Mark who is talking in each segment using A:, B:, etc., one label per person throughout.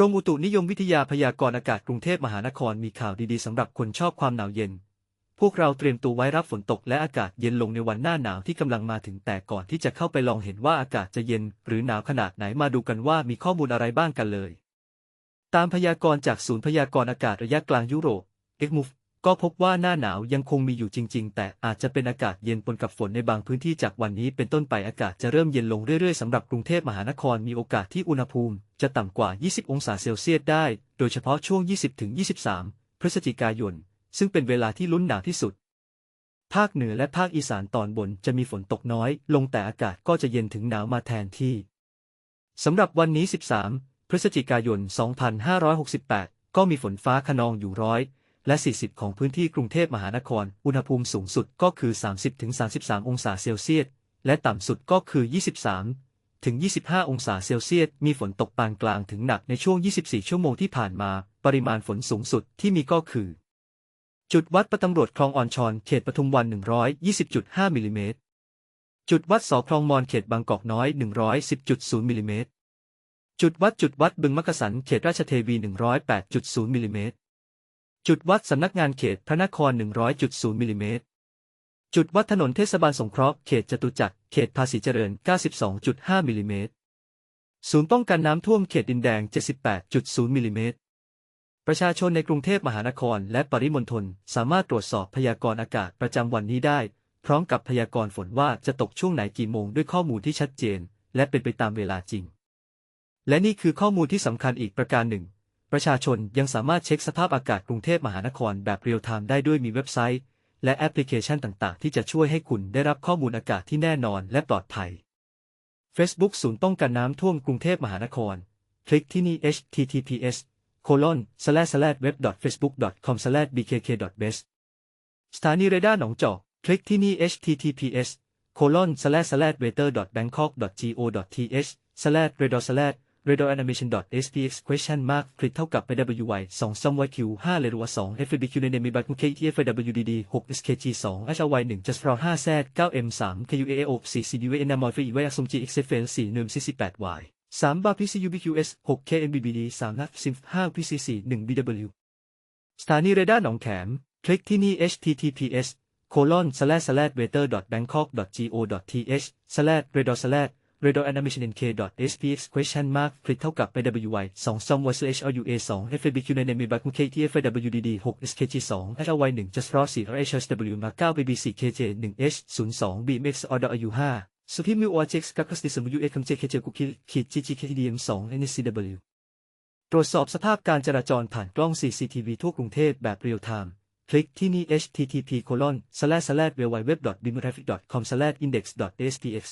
A: รมอุตุนิยมวิทยาพยากรณ์อากาศกรุงเทพมหานครมีข่าวดีๆสำหรับคนชอบความหนาวเย็น พวกเราเตรียมตัวไว้รับฝนตกและอากาศเย็นลงในวันหน้าหนาวที่กำลังมาถึงแต่ก่อนที่จะเข้าไปลองเห็นว่าอากาศจะเย็นหรือหนาวขนาดไหนมาดูกันว่ามีข้อมูลอะไรบ้างกันเลย ตามพยากรณ์จากศูนย์พยากรณ์อากาศระยะกลางยุโรป e g m o v ก็พบว่าหน้าหนาวยังคงมีอยู่จริง ๆ แต่อาจจะเป็นอากาศเย็นปนกับฝนในบางพื้นที่จากวันนี้เป็นต้นไปอากาศจะเริ่มเย็นลงเรื่อยๆสำหรับกรุงเทพมหานครมีโอกาสที่อุณหภูมิ จะต่ำกว่า 20 องศาเซลเซียสได้ โดยเฉพาะช่วง 20-23 พฤศจิกายน ซึ่งเป็นเวลาที่ลุ้นหนาวที่สุด ภาคเหนือและภาคอีสานตอนบนจะมีฝนตกน้อย ลงแต่อากาศก็จะเย็นถึงหนาวมาแทนที่สำหรับวันนี้ 13 พฤศจิกายน 2568 ก็มีฝนฟ้าขนองอยู่ร้อย และ 40 ของพื้นที่กรุงเทพมหานคร อุณหภูมิสูงสุดก็คือ 30-33 องศาเซลเซียส และต่ำสุดก็คือ 23 ถึง 25 องศาเซลเซียส มีฝนตกปานกลางถึงหนักในช่วง 24 ชั่วโมงที่ผ่านมา ปริมาณฝนสูงสุดที่มีก็คือ จุดวัดประตำรวจคลองอ่อนชอนเขตปทุมวัน 120.5 มิลิเมตร จุดวัดสอคลองมอนเขตบางกอกน้อย 110.0 มิลิเมตร จุดวัดจุดวัดบึงมักกะสันเขตราชเทวี 108.0 มิลิเมตร จุดวัดสำนักงานเขตพระนคร 100.0มิลิเมตร จุดวัดถนนเทศบาลสงเคราะห์ เขตจตุจักร เขตภาษีเจริญ 92.5มิลิเมตร ศูนย์ป้องกันน้ำท่วมเขตดินแดง 78.0มิลิเมตร ประชาชนในกรุงเทพมหานครและปริมณฑลสามารถตรวจสอบพยากรณ์อากาศประจำวันนี้ได้ พร้อมกับพยากรณ์ฝนว่าจะตกช่วงไหนกี่โมงด้วยข้อมูลที่ชัดเจน และเป็นไปตามเวลาจริง และนี่คือข้อมูลที่สำคัญอีกประการหนึ่ง ประชาชนยังสามารถเช็คสภาพอากาศกรุงเทพมหานครแบบเรียลไทม์ได้ด้วยมีเว็บไซต์ และแอปพลิเคชันต่าง ๆ ที่จะช่วยให้คุณได้รับข้อมูลอากาศที่แน่นอนและปลอดภัย Facebook ศูนย์ป้องกันน้ำท่วมกรุงเทพมหานคร คลิกที่นี่ https colon slash slash web facebook com slash bkk best สถานีเรดาร์หนองจอก คลิกที่นี่ https colon slash slash weather bangkok go th slash radar slash radar animation spx question mark คลิกเท่ากับ pwy 2 sum yq 5 เลรัว2 fbq ในเนมิบัต ktfwdd 6 skg 2 hy 1 just for 5 z 9 m 3 kuaao 4 cdv enamor 4 y xum gxfl 4 num cc 8 y 3 bar pcubqs 6 kmbbd 3 nat sim 5 pcc 1 bw สถานีเรดาร์หนองแขม คลิกที่นี่ https colon slash slash weather bangkok go th slash radar slash radar animation nk spx question mark คลิกเท่ากับ pwy 2 som y slash rua 2 fbq ใน name back ktfwdd 6 skg 2 hy 1 just raw 4 rhsw มา9 bbc kj 1 h 02 bmx order u 5สุพิมิว rjx กับ custom u x kj kj กุคิขีด ggkdm 2 nscw ตรวจสอบสภาพการจราจรผ่านกล้อง CCTV ทั่วกรุงเทพแบบเรียลไทม์คลิกที่นี่ http://www.bimraffic.com/index.spx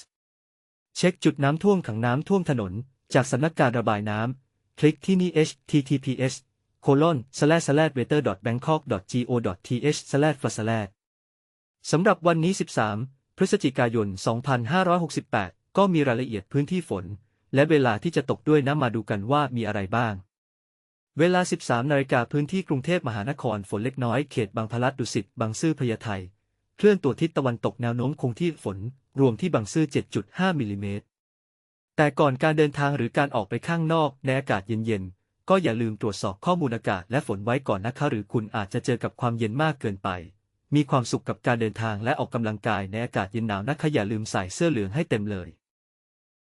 A: เช็คจุดน้ำท่วมขังน้ำท่วมถนน จากสำนักการระบายน้ำ คลิกที่นี่ https colon slash slash weather bangkok go th slash f slash สำหรับวันนี้ 13 พฤศจิกายน 2568 ก็มีรายละเอียดพื้นที่ฝน และเวลาที่จะตกด้วยนะมาดูกันว่ามีอะไรบ้าง เวลา 13 นาฬิกาพื้นที่กรุงเทพมหานครฝนเล็กน้อย เขตบางพลัดดุสิตบางซื่อพญาไท เคลื่อนตัวทิศตะวันตกแนวโน้มคงที่ฝน รวมที่บางซื่อ 7.5 มิลิเมตร แต่ก่อนการเดินทางหรือการออกไปข้างนอกในอากาศเย็นๆ ก็อย่าลืมตรวจสอบข้อมูลอากาศและฝนไว้ก่อนนะคะ หรือคุณอาจจะเจอกับความเย็นมากเกินไป มีความสุขกับการเดินทางและออกกำลังกายในอากาศเย็นหนาวนะคะอย่าลืมใส่เสื้อเหลืองให้เต็มเลย